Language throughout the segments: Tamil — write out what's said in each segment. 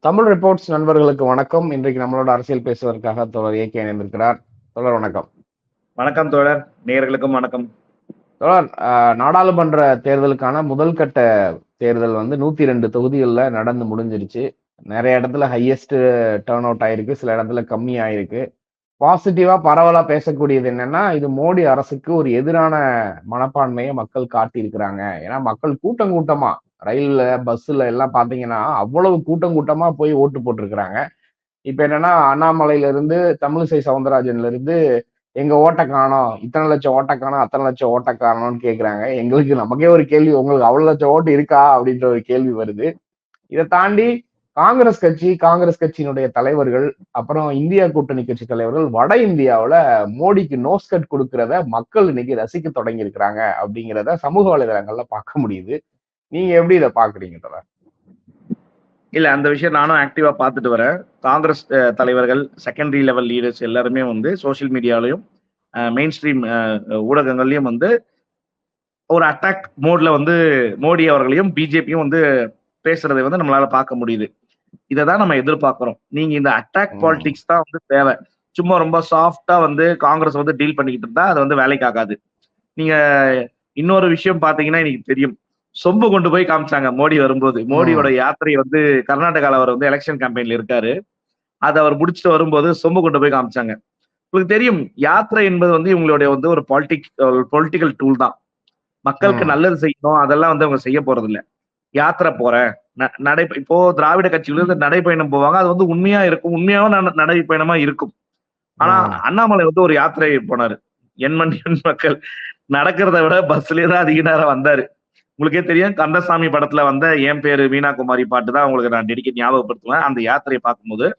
தமிழ் ரிப்போர்ட்ஸ் நண்பர்களுக்கு வணக்கம். இன்றைக்கு நம்மளோட அரசியல் பேசுவதற்காக தோழர் ஏகே இணைந்திருக்கிறார் தோழர் வணக்கம். வணக்கம் தோழர். நேயர்களுக்கும் வணக்கம். தோழர் ஆஹ், நாடாளுமன்ற தேர்தலுக்கான முதல் கட்ட தேர்தல் வந்து நூத்தி ரெண்டு தொகுதிகளில் நடந்து முடிஞ்சிருச்சு. நிறைய இடத்துல ஹையஸ்ட் டேர்ன் அவுட் ஆயிருக்கு. சில இடத்துல கம்மி ஆயிருக்கு பாசிட்டிவா பரவலா பேசக்கூடியது என்னன்னா இது மோடி அரசுக்கு ஒரு எதிரான மனப்பான்மையை மக்கள் காட்டியிருக்கிறாங்க. ஏன்னா மக்கள் கூட்டம் கூட்டமா ரயில்ல பஸ்ல எல்லாம் பாத்தீங்கன்னா அவ்வளவு கூட்டம் கூட்டமா போய் ஓட்டு போட்டிருக்கிறாங்க. இப்ப என்னன்னா அண்ணாமலையில இருந்து தமிழிசை சவுந்தரராஜன்ல இருந்து எங்க ஓட்ட காணோம் இத்தனை லட்சம் ஓட்ட காணோம் அத்தனை லட்சம் ஓட்ட காணோம்னு கேக்குறாங்க. எங்களுக்கு நமக்கே ஒரு கேள்வி உங்களுக்கு அவ்வளவு லட்சம் ஓட்டு இருக்கா? அப்படின்ற ஒரு கேள்வி வருது. இதை தாண்டி காங்கிரஸ் கட்சி காங்கிரஸ் கட்சியினுடைய தலைவர்கள் அப்புறம் இந்தியா கூட்டணி கட்சி தலைவர்கள் வட இந்தியாவில் மோடிக்கு நோஸ்கட் கொடுக்கறத மக்கள் இன்னைக்கு ரசிக்க தொடங்கி இருக்கிறாங்க அப்படிங்கிறத சமூக வலைதளங்கள்ல பார்க்க முடியுது. நீங்க எப்படி இதை பாக்குறீங்க தொடர் இல்ல அந்த விஷயம் நானும் ஆக்டிவா பார்த்துட்டு வரேன். காங்கிரஸ் தலைவர்கள் செகண்டரி லெவல் லீடர்ஸ் எல்லாருமே வந்து சோஷியல் மீடியாலையும் மெயின் ஸ்ட்ரீம் ஊடகங்கள்லயும் வந்து ஒரு அட்டாக் மோட்ல வந்து மோடி அவர்களையும் பிஜேபியும் வந்து பேசுறதை வந்து நம்மளால பார்க்க முடியுது. இதை தான் நம்ம எதிர்பார்க்கிறோம். நீங்க இந்த அட்டாக் ம். பாலிடிக்ஸ் தான் வந்து தேவை. சும்மா ரொம்ப சாஃப்டா வந்து காங்கிரஸ் வந்து டீல் பண்ணிக்கிட்டு இருந்தா அது வந்து வேலைக்கு ஆகாது. நீங்க இன்னொரு விஷயம் பாத்தீங்கன்னா எனக்கு தெரியும். சொம்பு கொண்டு போய் காமிச்சாங்க மோடி வரும்போது. மோடியோட யாத்திரை வந்து கர்நாடகால அவர் வந்து எலெக்ஷன் கேம்பெயின்ல இருக்காரு. அதை அவர் முடிச்சுட்டு வரும்போது சொம்பு கொண்டு போய் காமிச்சாங்க. உங்களுக்கு தெரியும் யாத்திரை என்பது வந்து இவங்களுடைய வந்து ஒரு பாலிட்டிக் பொலிட்டிக்கல் டூல் தான். மக்களுக்கு. நல்லது செய்யணும். அதெல்லாம் வந்து அவங்க செய்ய போறது இல்ல யாத்திரை போறேன். நடை இப்போ திராவிட இருந்து நடைப்பயணம் போவாங்க. அது வந்து உண்மையா இருக்கும். உண்மையாவும் நட- நடைப்பயணமா இருக்கும். ஆனா. அண்ணாமலை வந்து ஒரு யாத்திரை போனாரு. எண்மண் எண் மக்கள். நடக்கிறத விட பஸ்லயே தான் அதிக நேரம் வந்தாரு. உங்களுக்கே தெரியும் கந்தசாமி படத்துல வந்த என் பேரு மீனா குமாரி பாட்டு தான் உங்களுக்கு நான் டெடிக்கேட் ஞாபகப்படுத்துவேன். அந்த யாத்திரையை பார்க்கும்போது.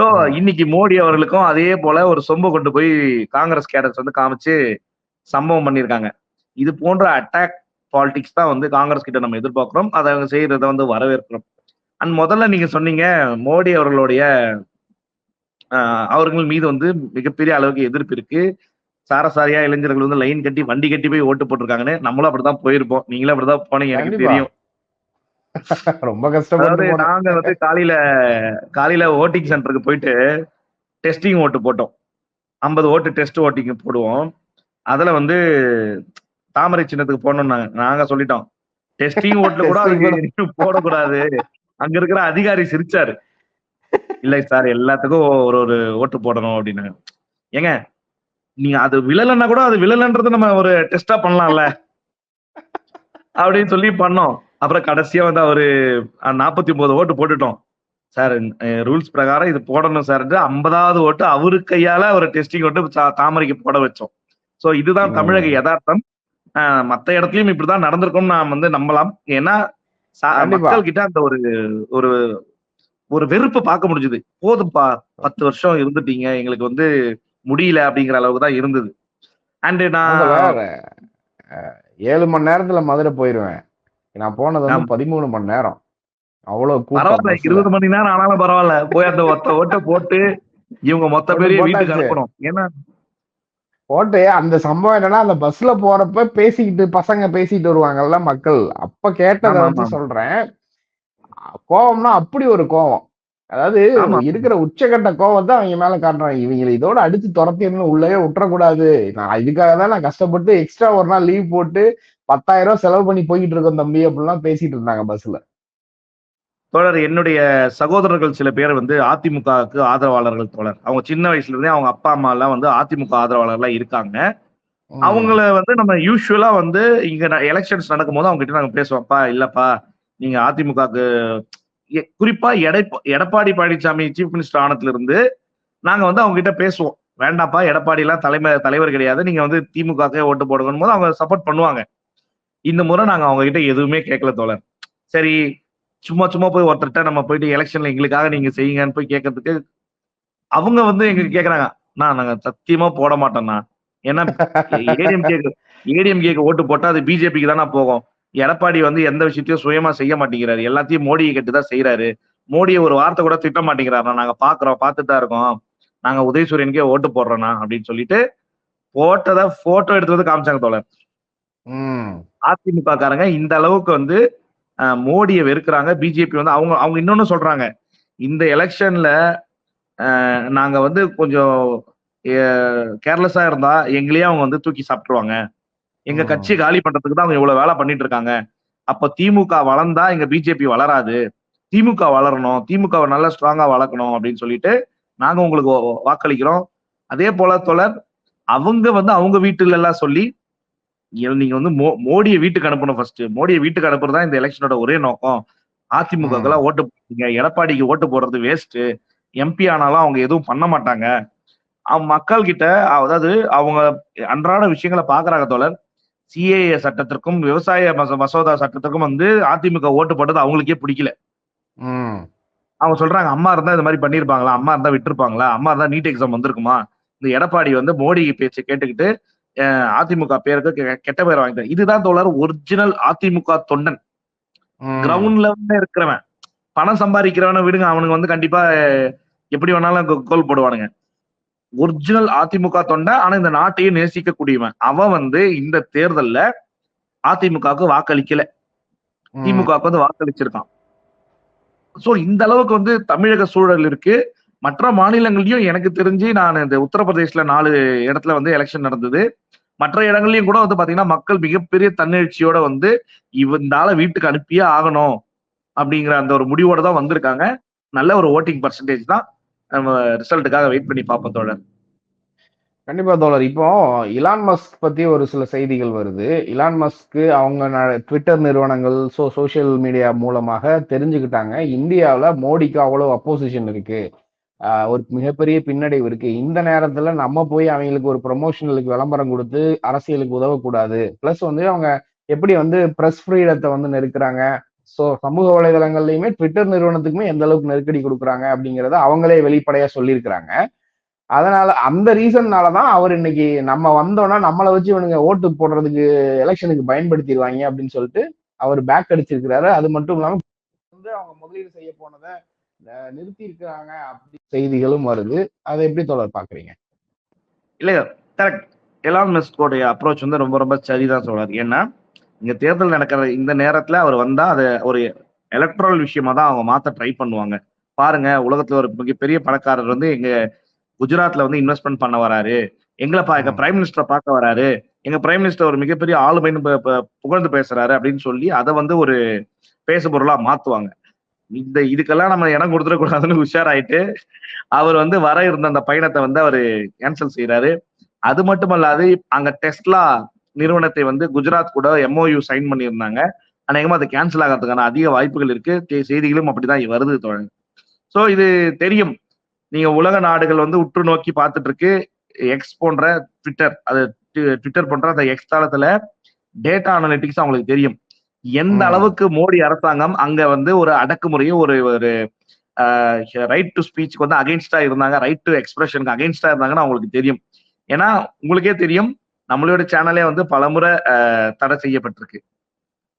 சோ. இன்னைக்கு மோடி அவர்களுக்கும் அதே போல ஒரு சொம்பு கொண்டு போய் காங்கிரஸ் கேடர்ஸ் வந்து காமிச்சு சம்பவம் பண்ணியிருக்காங்க. இது போன்ற அட்டாக் பாலிடிக்ஸ் தான் வந்து காங்கிரஸ் கிட்ட நம்ம எதிர்பார்க்கிறோம். அதை அவங்க செய்யறத வந்து வரவேற்கிறோம். அண்ட் முதல்ல நீங்க சொன்னீங்க மோடி அவர்களுடைய அவர்கள் மீது வந்து மிகப்பெரிய அளவுக்கு எதிர்ப்பு இருக்கு. சாரசாரியா இளைஞர்கள் வந்து லைன் கட்டி வண்டி கட்டி போய் ஓட்டு போட்டிருக்காங்கன்னு நம்மளும் அப்படிதான் போயிருப்போம். நீங்களும் அப்படிதான் போனீங்க எனக்கு. தெரியும். ரொம்ப கஷ்டப்பட்டு. நாங்க வந்து காலையில காலையில ஓட்டிங் சென்டருக்கு போயிட்டு டெஸ்டிங் ஓட்டு போட்டோம். ஐம்பது ஓட்டு டெஸ்ட் ஓட்டிங் போடுவோம். அதுல வந்து தாமரை சின்னத்துக்கு போடணும்னாங்க நாங்க சொல்லிட்டோம். டெஸ்டிங் ஓட்டுல கூட போடக்கூடாது. அங்க இருக்கிற அதிகாரி சிரிச்சாரு. இல்லை சார் எல்லாத்துக்கும் ஒரு ஒரு ஓட்டு போடணும் அப்படின்னு. ஏங்க நீங்க அது விழலைன்னா கூட அது விழலன்றத நம்ம ஒரு டெஸ்டா பண்ணலாம்ல. அப்படின்னு சொல்லி பண்ணோம். அப்புறம் கடைசியா வந்து அவரு நாற்பத்தி ஒன்பது ஓட்டு போட்டுட்டோம். சார் ரூல்ஸ் பிரகாரம் இது போடணும் சார் ஐம்பதாவது ஓட்டு அவரு கையால ஒரு டெஸ்டிங் ஓட்டு தாமரைக்கு போட வச்சோம். சோ இதுதான். தமிழக யதார்த்தம். மத்த இடத்துலயும் இப்படிதான் நடந்திருக்கும் நாம் வந்து நம்பலாம் ஏன்னா. மக்கள் கிட்ட அந்த ஒரு ஒரு ஒரு வெறுப்பு பார்க்க முடிஞ்சது போதும்பா பத்து வருஷம் இருந்துட்டீங்க எங்களுக்கு வந்து முடியல அப்படிங்கிற அளவுக்கு தான் இருந்தது அண்ட் நான் ஏழு மணி நேரத்துல மதுரை போயிருவேன் நான் போனது வந்து. பதிமூணு மணி நேரம் அவ்வளவு பரவாயில்ல. இருபது மணி நேரம் ஆனாலும் பரவாயில்ல போய் அந்த ஒத்த ஓட்டை போட்டு இவங்க மொத்த பேரையும் வீட்டுக்கு. அனுப்பணும் ஏன்னா போட்டு அந்த சம்பவம் என்னன்னா அந்த பஸ்ல போறப்ப பேசிக்கிட்டு பசங்க பேசிட்டு வருவாங்கல்ல மக்கள். அப்ப கேட்டதை ஆமா. சொல்றேன். கோவம்னா அப்படி ஒரு கோவம். அதாவது. இருக்கிற உச்சகட்ட கோவத்தை அவங்க மேல காட்டுறாங்க. இவங்களை இதோட அடிச்சு துரத்திடணும் உள்ளவே விட்டுறக்கூடாது. நான் இதுக்காக தான் நான் கஷ்டப்பட்டு எக்ஸ்ட்ரா ஒரு நாள் லீவ் போட்டு பத்தாயிரம் ரூபாய் செலவு பண்ணி போய்கிட்டு இருக்கோம் தம்பி அப்படிலாம் பேசிட்டு இருந்தாங்க பஸ்ல தோழர் என்னுடைய சகோதரர்கள் சில பேர் வந்து அதிமுகவுக்கு ஆதரவாளர்கள் தோழர். அவங்க சின்ன வயசுல இருந்தே அவங்க அப்பா அம்மா எல்லாம் வந்து அதிமுக ஆதரவாளர்லாம் இருக்காங்க. அவங்கள வந்து நம்ம யூஸ்வலா வந்து இங்க எலெக்ஷன்ஸ் நடக்கும்போது அவங்க கிட்ட நாங்க பேசுவோம்ப்பா இல்லப்பா நீங்க அதிமுகக்கு குறிப்பா எடை எடப்பாடி பழனிசாமி சீஃப் மினிஸ்டர் ஆனதுல இருந்து நாங்க வந்து அவங்க கிட்ட பேசுவோம். வேண்டாப்பா எடப்பாடி எல்லாம் தலைமை தலைவர் கிடையாது. நீங்க வந்து திமுகக்கே ஓட்டு போடுங்கன்னு போது அவங்க சப்போர்ட் பண்ணுவாங்க. இந்த முறை நாங்க அவங்க கிட்ட எதுவுமே கேட்கல தோழர். சரி சும்மா சும்மா போய் ஒருத்தர்கிட்ட நம்ம போயிட்டு எலெக்ஷன்ல எங்களுக்காக நீங்க செய்யுங்கன்னு போய் கேட்கறதுக்கு அவங்க வந்து எங்க கேக்குறாங்க. நான் நாங்க சத்தியமா போட மாட்டோம்ண்ணா. ஏன்னா ஏடிஎம் கேக்கு ஏடிஎம் கேக்கு ஓட்டு போட்டா அது பிஜேபிக்கு தானே போகும். எடப்பாடி வந்து எந்த விஷயத்தையும் சுயமா செய்ய மாட்டேங்கிறாரு. எல்லாத்தையும் மோடியை கேட்டு தான் செய்யறாரு மோடியை ஒரு வார்த்தை கூட திட்ட மாட்டேங்கிறாரு நாங்க பாக்குறோம் பார்த்துட்டு தான் இருக்கோம். நாங்க உதயசூரியனுக்கே ஓட்டு போடுறோம்னா அப்படின்னு சொல்லிட்டு போட்டதை போட்டோ எடுத்து வந்து காமிச்சாங்க தோழர். ம். அதிமுக காரங்க இந்த அளவுக்கு வந்து மோடியை வெறுக்கிறாங்க. பிஜேபி வந்து அவங்க அவங்க இன்னொன்னு சொல்றாங்க. இந்த எலெக்ஷன்ல நாங்க வந்து கொஞ்சம் கேர்லெஸ்ஸா இருந்தா எங்களையே அவங்க வந்து தூக்கி சாப்பிட்டுருவாங்க. எங்க. கட்சி காலி பண்றதுக்கு தான் அவங்க இவ்வளவு வேலை பண்ணிட்டு இருக்காங்க அப்ப திமுக வளர்ந்தா எங்க பிஜேபி வளராது. திமுக வளரணும். திமுகவை நல்லா ஸ்ட்ராங்கா வளர்க்கணும் அப்படின்னு சொல்லிட்டு நாங்க உங்களுக்கு வாக்களிக்கிறோம். அதே போல தொடர் அவங்க வந்து அவங்க வீட்டுல எல்லாம் சொல்லி "ஏ- நீங்க வந்து மோ மோடியை வீட்டுக்கு அனுப்பணும் ஃபர்ஸ்ட் மோடியை வீட்டுக்கு அனுப்புறது தான் இந்த எலெக்ஷனோட ஒரே நோக்கம். அதிமுக எல்லாம் ஓட்டு போடுறீங்க. எடப்பாடிக்கு ஓட்டு போடுறது வேஸ்ட் எம்பி ஆனாலும் அவங்க எதுவும் பண்ண மாட்டாங்க. மக்கள் கிட்ட அதாவது அவங்க அன்றாட விஷயங்களை பாக்குறாங்க தோழர். சிஏஏ சட்டத்திற்கும் விவசாய மச- மசோதா சட்டத்திற்கும் வந்து அதிமுக ஓட்டு போட்டது அவங்களுக்கே பிடிக்கல. அவங்க சொல்றாங்க அம்மா இருந்தா இந்த மாதிரி பண்ணிருப்பாங்களா? அம்மா இருந்தா விட்டுருப்பாங்களா? அம்மா இருந்தா நீட் எக்ஸாம் வந்திருக்குமா? இந்த எடப்பாடி வந்து மோடி பேச்சை கேட்டுக்கிட்டு அதிமுக பேருக்கு கெட்ட பேர் வாங்கிட்டார் இதுதான் தோழர் ஒரிஜினல் அதிமுக தொண்டன். ம். கிரவுண்ட் லெவல்ல இருக்கிறவன். பணம் சம்பாதிக்கிறவன விடுங்க அவனுக்கு வந்து கண்டிப்பா எப்படி வேணாலும் கோல் போடுவானுங்க. ஒரிஜினல் அதிமுக தொண்டை ஆனா இந்த நாட்டையே நேசிக்கக்கூடியவன். அவன் வந்து இந்த தேர்தல்ல அதிமுகவுக்கு வாக்களிக்கல. திமுகவுக்கு வந்து வாக்களிச்சிருக்கான். சோ இந்த அளவுக்கு வந்து தமிழக சூழல் இருக்கு. மற்ற மாநிலங்களையும் எனக்கு தெரிஞ்சு நான் இந்த உத்தரப்பிரதேஷ்ல நாலு இடத்துல வந்து எலெக்ஷன் நடந்தது. மற்ற இடங்கள்லயும் கூட வந்து பாத்தீங்கன்னா மக்கள் மிகப்பெரிய தன்னெழுச்சியோட வந்து இவந்தால வீட்டுக்கு அனுப்பியே ஆகணும் அப்படிங்கிற அந்த ஒரு முடிவோட தான் வந்திருக்காங்க. நல்ல ஒரு ஓட்டிங் பர்சன்டேஜ் தான். நம்ம ரிசல்ட்டுக்காக வெயிட் பண்ணி பார்ப்போம் தோழர். கண்டிப்பா தோழர். இப்போ இலான் மஸ்க் பத்தி ஒரு சில செய்திகள் வருது. இலான் மஸ்க் அவங்க ட்விட்டர் நிறுவனங்கள் சோ சோஷியல் மீடியா மூலமாக தெரிஞ்சுக்கிட்டாங்க. இந்தியாவில் மோடிக்கு அவ்வளவு அப்போசிஷன் இருக்கு. ஒரு மிகப்பெரிய பின்னடைவு இருக்கு. இந்த நேரத்துல நம்ம போய் அவங்களுக்கு ஒரு ப்ரொமோஷனலுக்கு விளம்பரம் கொடுத்து அரசியலுக்கு உதவக்கூடாது. பிளஸ் வந்து அவங்க எப்படி வந்து பிரஸ் ஃப்ரீடத்தை வந்து நெருக்கிறாங்க. ஸோ சமூக வலைதளங்கள்லையுமே ட்விட்டர் நிறுவனத்துக்குமே எந்த அளவுக்கு நெருக்கடி கொடுக்குறாங்க அப்படிங்கிறத அவங்களே வெளிப்படையா சொல்லியிருக்கிறாங்க. அதனால அந்த ரீசன்னால தான் அவர் இன்னைக்கு நம்ம வந்தோம்னா நம்மளை வச்சு இவனுங்க ஓட்டு போடுறதுக்கு எலெக்ஷனுக்கு பயன்படுத்திடுவாங்க அப்படின்னு சொல்லிட்டு அவர் பேக் அடிச்சிருக்கிறாரு. அது மட்டும் இல்லாமல் வந்து அவங்க முதலீடு செய்ய போனதை நிறுத்தி இருக்கிறாங்க அப்படி செய்திகளும் வருது. அதை எப்படி தொடர் பாக்குறீங்க இல்லையா கரெக்ட் எலான் மஸ்கோடைய அப்ரோச் வந்து ரொம்ப ரொம்ப சரிதான் சொல்றாரு. ஏன்னா இங்க தேர்தல் நடக்கிற இந்த நேரத்துல அவர் வந்தா அதை ஒரு எலக்ட்ரல் விஷயமா தான் அவங்க மாத்த ட்ரை பண்ணுவாங்க. பாருங்க உலகத்துல ஒரு மிகப்பெரிய பணக்காரர் வந்து எங்க குஜராத்ல வந்து இன்வெஸ்ட்மெண்ட் பண்ண வராரு. எங்களை பா எங்க ம். பிரைம் மினிஸ்டரை பார்க்க வராரு. எங்க பிரைம் மினிஸ்டர் ஒரு மிகப்பெரிய ஆளுமைன்னு புகழ்ந்து பேசுறாரு அப்படின்னு சொல்லி அதை வந்து ஒரு பேசு பொருளா மாத்துவாங்க. இந்த இதுக்கெல்லாம் நம்ம இடம் கொடுத்துடக்கூடாதுன்னு உஷாராயிட்டு அவர் வந்து வர இருந்த அந்த பயணத்தை வந்து அவர் கேன்சல் செய்யறாரு அது மட்டுமல்லாது அங்க டெஸ்லா நிறுவனத்தை வந்து குஜராத் கூட எம்ஓயு சைன் பண்ணியிருந்தாங்க. அநேகமா அது கேன்சல் ஆகிறதுக்கான அதிக வாய்ப்புகள் இருக்கு. செய்திகளும் அப்படிதான் வருது தோழன் ஸோ இது தெரியும். நீங்க உலக நாடுகள் வந்து உற்று நோக்கி பார்த்துட்டு இருக்கு எக்ஸ் போன்ற ட்விட்டர் அது ட்விட்டர் போன்ற அந்த எக்ஸ் தளத்துல டேட்டா அனலிட்டிக்ஸ் அவங்களுக்கு தெரியும். எந்த. அளவுக்கு மோடி அரசாங்கம் அங்க வந்து ஒரு அடக்குமுறையும் ஒரு ஒரு ரைட் டு ஸ்பீச்சுக்கு வந்து அகைன்ஸ்டா இருந்தாங்க ரைட் டு எக்ஸ்பிரஷனுக்கு அகைன்ஸ்டா இருந்தாங்கன்னு அவங்களுக்கு தெரியும். ஏன்னா உங்களுக்கே தெரியும் நம்மளோட சேனலே வந்து பலமுறை தடை செய்யப்பட்டிருக்கு.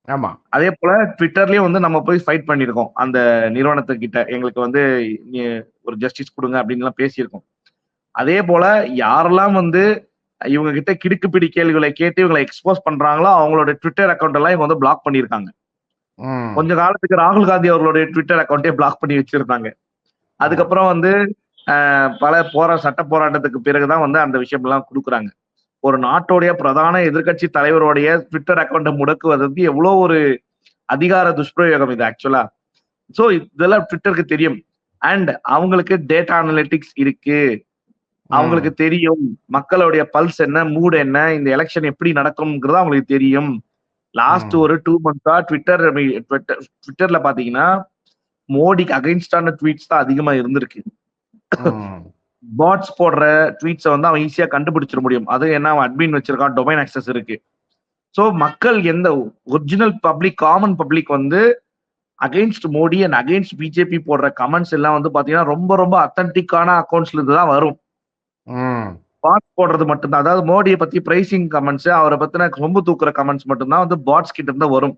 ஆமா. அதே போல ட்விட்டர்லயும் வந்து நம்ம போய் ஃபைட் பண்ணியிருக்கோம். அந்த நிறுவனத்துக்கிட்ட எங்களுக்கு வந்து ஒரு ஜஸ்டிஸ் கொடுங்க அப்படின்னு எல்லாம் பேசியிருக்கோம். அதே போல யாரெல்லாம் வந்து இவங்க கிட்ட கிடுக்கு பிடி கேள்விகளை கேட்டு இவங்களை எக்ஸ்போஸ் பண்றாங்களோ அவங்களோட ட்விட்டர் அக்கௌண்ட் எல்லாம் இவங்க வந்து பிளாக் பண்ணியிருக்காங்க. ம். கொஞ்ச காலத்துக்கு ராகுல் காந்தி அவர்களுடைய ட்விட்டர் அக்கௌண்ட்டே பிளாக் பண்ணி வச்சிருந்தாங்க. அதுக்கப்புறம் வந்து பல போரா சட்ட போராட்டத்துக்கு பிறகுதான் வந்து அந்த விஷயம் எல்லாம் கொடுக்குறாங்க. ஒரு நாட்டோடைய பிரதான எதிர்க்கட்சி தலைவருடைய ட்விட்டர் அக்கௌண்ட்டை முடக்குவது வந்து எவ்வளவு ஒரு அதிகார துஷ்பிரயோகம் இது ஆக்சுவலா சோ இதெல்லாம் ட்விட்டருக்கு தெரியும். அண்ட் அவங்களுக்கு டேட்டா அனலிட்டிக்ஸ் இருக்கு. அவங்களுக்கு தெரியும் மக்களுடைய பல்ஸ் என்ன மூட் என்ன இந்த எலெக்ஷன் எப்படி நடக்கும்ங்கிறது அவங்களுக்கு தெரியும் லாஸ்ட். ஒரு டூ மந்த்ஸா ட்விட்டர் ட்விட்டர் ட்விட்டர்ல பாத்தீங்கன்னா மோடிக்கு அகைன்ஸ்டான ட்வீட்ஸ் தான் அதிகமா இருந்திருக்கு. பாட்ஸ் போடுற ட்வீட்ஸை வந்து அவன் ஈஸியா கண்டுபிடிச்சிட முடியும் அது என்ன அவன் அட்மின் வச்சிருக்கான் டொமைன் ஆக்சஸ் இருக்கு ஸோ மக்கள் எந்த ஒரிஜினல் பப்ளிக் காமன் பப்ளிக் வந்து against Modi and against BJP போடுற கமெண்ட்ஸ் எல்லாம் வந்து பாத்தீங்கன்னா ரொம்ப ரொம்ப அத்தன்டிக்கான அக்கௌண்ட்ஸ்ல இருந்து தான் வரும். பாட்ஸ் போடுறது மட்டும்தான். அதாவது மோடியை பத்தி பிரைசிங் கமெண்ட்ஸ் அவரை பத்தின ரொம்ப தூக்குற கமெண்ட்ஸ் மட்டும்தான் வந்து பாட்ஸ் கிட்ட இருந்து வரும்.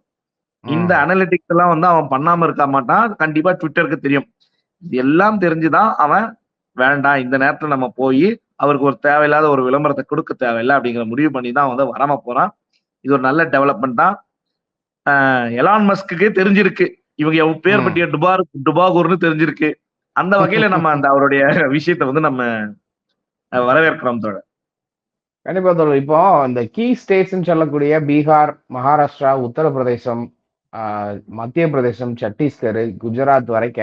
இந்த அனலிட்டிக்ஸ் எல்லாம் வந்து அவன் பண்ணாம இருக்க மாட்டான். கண்டிப்பா ட்விட்டருக்கு தெரியும். இது எல்லாம் தெரிஞ்சுதான் அவன் வேண்டாம் இந்த நேரத்துல நம்ம போய் அவருக்கு ஒரு தேவையில்லாத ஒரு விளம்பரத்தை கொடுக்க தேவையில்லை அப்படிங்கிற முடிவு பண்ணி தான் வந்து வராம போறான். இது ஒரு நல்ல டெவலப்மெண்ட் தான். எலான் மஸ்க்கு தெரிஞ்சிருக்கு. இவங்க பேர். பற்றிய டுபார் டுபாகூர்னு தெரிஞ்சிருக்கு. அந்த வகையில நம்ம அந்த அவருடைய விஷயத்தை வந்து நம்ம வரவேற்கிறோம் தோழர். கண்டிப்பா தோழர். இப்போ இந்த கீ ஸ்டேட்ஸ்ன்னு சொல்லக்கூடிய பீகார் மகாராஷ்டிரா உத்தரப்பிரதேசம் ஆஹ், மத்திய பிரதேசம் சத்தீஸ்கர் குஜராத் வரைக்க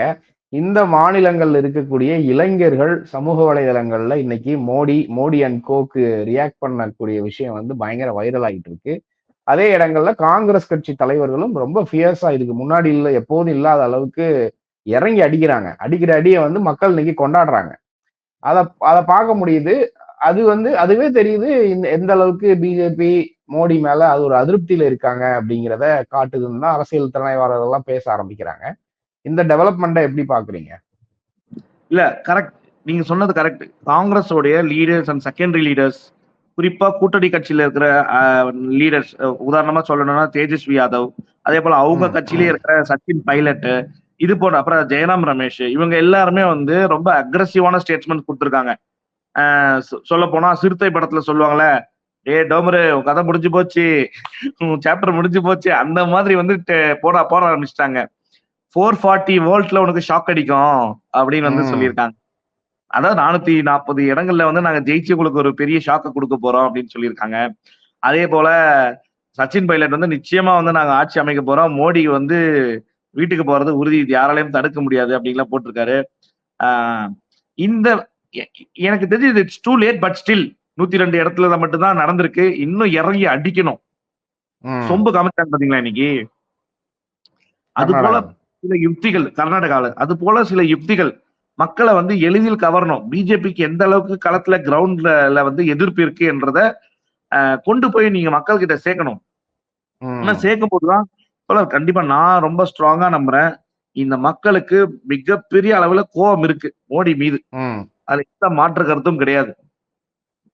இந்த மாநிலங்கள்ல இருக்கக்கூடிய இளைஞர்கள் சமூக வலைதளங்கள்ல இன்னைக்கு மோடி மோடி அண்ட் கோக்கு ரியாக்ட் பண்ணக்கூடிய விஷயம் வந்து பயங்கர வைரல் ஆகிட்டு இருக்கு. அதே இடங்கள்ல காங்கிரஸ் கட்சி தலைவர்களும் ரொம்ப ஃபியர்ஸா இதுக்கு முன்னாடி இல்லை எப்போதும் இல்லாத அளவுக்கு இறங்கி அடிக்கிறாங்க. அடிக்கிற அடியை வந்து மக்கள் இன்னைக்கு கொண்டாடுறாங்க. அதை அதை பார்க்க முடியுது. அது வந்து அதுவே தெரியுது இந்த எந்த அளவுக்கு பிஜேபி மோடி மேல அது ஒரு அதிருப்தியில இருக்காங்க அப்படிங்கிறத காட்டுதுன்னு தான் அரசியல் திறனாய்வாளர்கள் எல்லாம் பேச ஆரம்பிக்கிறாங்க. இந்த டெவலப்மெண்ட்டை எப்படி பாக்குறீங்க இல்ல கரெக்ட் நீங்க சொன்னது கரெக்ட் காங்கிரஸோடைய லீடர்ஸ் அண்ட் செகண்டரி லீடர்ஸ் குறிப்பா கூட்டணி கட்சியில இருக்கிற லீடர்ஸ் உதாரணமா சொல்லணும்னா தேஜஸ்வி யாதவ் அதே போல அவங்க கட்சியிலே. இருக்கிற சச்சின் பைலட் இது போன்ற அப்புறம் ஜெயராம் ரமேஷ் இவங்க எல்லாருமே வந்து ரொம்ப அக்ரஸிவான ஸ்டேட்மெண்ட் கொடுத்துருக்காங்க. சொல்ல போனா சிறுத்தை படத்துல சொல்லுவாங்கல்ல ஏ டோமரு உன் கதை முடிஞ்சு போச்சு. உன் சாப்டர் முடிஞ்சு போச்சு. அந்த மாதிரி வந்து போட போட ஆரம்பிச்சிட்டாங்க. ஃபோர் ஃபார்ட்டி வோல்ட்ல உனக்கு ஷாக் அடிக்கும் அப்படின்னு வந்து. சொல்லியிருக்காங்க. அதாவது நானூத்தி நாற்பது இடங்கள்ல வந்து நாங்க ஜெயிச்சு உங்களுக்கு ஒரு பெரிய ஷாக்கை கொடுக்க போறோம் அப்படின்னு சொல்லியிருக்காங்க. அதே போல சச்சின் பைலட் வந்து நிச்சயமா வந்து நாங்க ஆட்சி அமைக்க போறோம். மோடி வந்து வீட்டுக்கு போறது உறுதி இது யாராலையும் தடுக்க முடியாது அப்படின்லாம் போட்டிருக்காரு. இந்த எனக்கு தெரிஞ்சு it's too late but still நூத்தி ரெண்டு இடத்துல மட்டும்தான் நடந்திருக்கு. இன்னும் இறங்கி அடிக்கணும். சொம்பு காமிச்சாங்க பாத்தீங்களா இன்னைக்கு? அது போல. சில யுக்திகள் கர்நாடகால. அது போல சில யுக்திகள். மக்களை வந்து எளிதில் கவரணும். பிஜேபிக்கு எந்த அளவுக்கு களத்துல கிரவுண்ட்ல வந்து எதிர்ப்பு இருக்கு என்றத அஹ், கொண்டு போய் நீங்க மக்கள் கிட்ட சேர்க்கணும். ஆனா சேர்க்கும் போதுதான் கண்டிப்பா நான் ரொம்ப ஸ்ட்ராங்கா நம்புறேன். இந்த மக்களுக்கு மிகப்பெரிய அளவுல கோபம் இருக்கு மோடி மீது. ம். அதுல எந்த மாற்று கருத்தும் கிடையாது.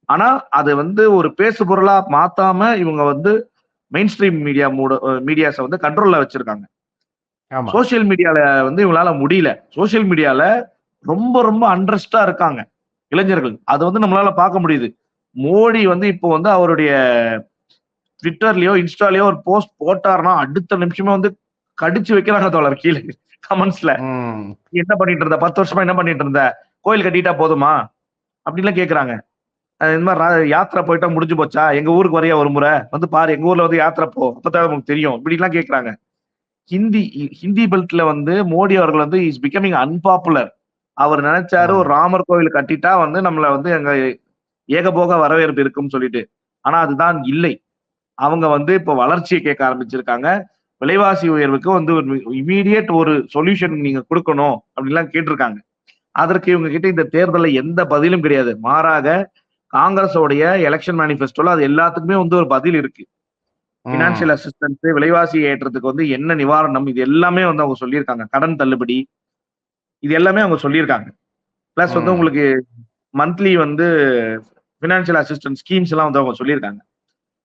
ஆனா அது வந்து ஒரு பேசு பொருளா மாத்தாம இவங்க வந்து மெயின் ஸ்ட்ரீம் மீடியா மூட மீடியாஸை வந்து கண்ட்ரோல்ல வச்சிருக்காங்க. ஆமா. சோஷியல் மீடியால வந்து இவங்களால முடியல. சோஷியல் மீடியால ரொம்ப ரொம்ப அண்ட்ரஸ்டா இருக்காங்க இளைஞர்கள். அது வந்து நம்மளால பார்க்க முடியுது. மோடி வந்து இப்போ வந்து அவருடைய ட்விட்டர்லயோ இன்ஸ்டாலயோ ஒரு போஸ்ட் போட்டாருன்னா அடுத்த நிமிஷமே வந்து கடிச்சு வைக்கிறாங்க தோழர் கீழே கமெண்ட்ஸ்ல என்ன பண்ணிட்டு இருந்த? பத்து வருஷமா என்ன பண்ணிட்டு இருந்த? கோயில் கட்டிட்டா போதுமா? அப்படின்லாம் கேக்குறாங்க. இந்த மாதிரி யாத்திரை போயிட்டா முடிஞ்சு போச்சா? எங்க ஊருக்கு வரையா ஒரு முறை? வந்து பாரு எங்க ஊர்ல வந்து யாத்திரை போ அப்பதான் நமக்கு தெரியும் இப்படிலாம் கேக்குறாங்க. ஹிந்தி ஹிந்தி பெல்ட்ல வந்து மோடி அவர்கள் வந்து இஸ் பிகமிங் அன்பாப்புலர் அவர் நினைச்சாரு ஒரு ராமர் கோவில் கட்டிட்டா வந்து நம்மள வந்து எங்க ஏகபோக வரவேற்பு இருக்கும்னு சொல்லிட்டு. ஆனா அதுதான் இல்லை. அவங்க வந்து இப்போ வளர்ச்சியை கேட்க ஆரம்பிச்சிருக்காங்க. விலைவாசி உயர்வுக்கு வந்து ஒரு இமீடியட் ஒரு சொல்யூஷன் நீங்க கொடுக்கணும் அப்படின்லாம் கேட்டிருக்காங்க. அதற்கு இவங்க கிட்ட இந்த தேர்தலில் எந்த பதிலும் கிடையாது. மாறாக காங்கிரஸோடைய எலெக்ஷன் மேனிஃபெஸ்டோல அது எல்லாத்துக்குமே வந்து ஒரு பதில் இருக்கு. பினான்சியல் அசிஸ்டன்ஸ் விலைவாசி ஏற்றத்துக்கு வந்து என்ன நிவாரணம் இது எல்லாமே வந்து அவங்க சொல்லியிருக்காங்க. கடன் தள்ளுபடி இது எல்லாமே அவங்க சொல்லியிருக்காங்க. பிளஸ் வந்து. உங்களுக்கு மந்த்லி வந்து பினான்சியல் அசிஸ்டன்ஸ் ஸ்கீம்ஸ் எல்லாம் வந்து அவங்க சொல்லியிருக்காங்க.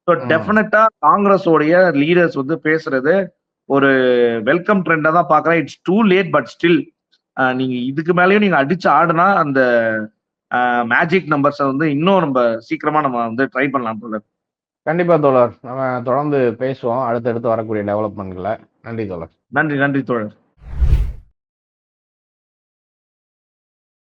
ஸோ. டெஃபினட்டா காங்கிரஸோடைய லீடர்ஸ் வந்து பேசுறது ஒரு வெல்கம் ட்ரெண்டா தான் பாக்குறேன் it's too late but still நீங்க இதுக்கு மேலேயும் நீங்க அடிச்சு ஆடுனா அந்த மேஜிக் நம்பர்ஸை வந்து இன்னும் நம்ம சீக்கிரமா நம்ம வந்து ட்ரை பண்ணலாம் தோழர் கண்டிப்பா தோழர். நம்ம தொடர்ந்து பேசுவோம். அடுத்தடுத்து வரக்கூடிய டெவலப்மெண்ட்களை நன்றி தோழர். நன்றி நன்றி தோழர்.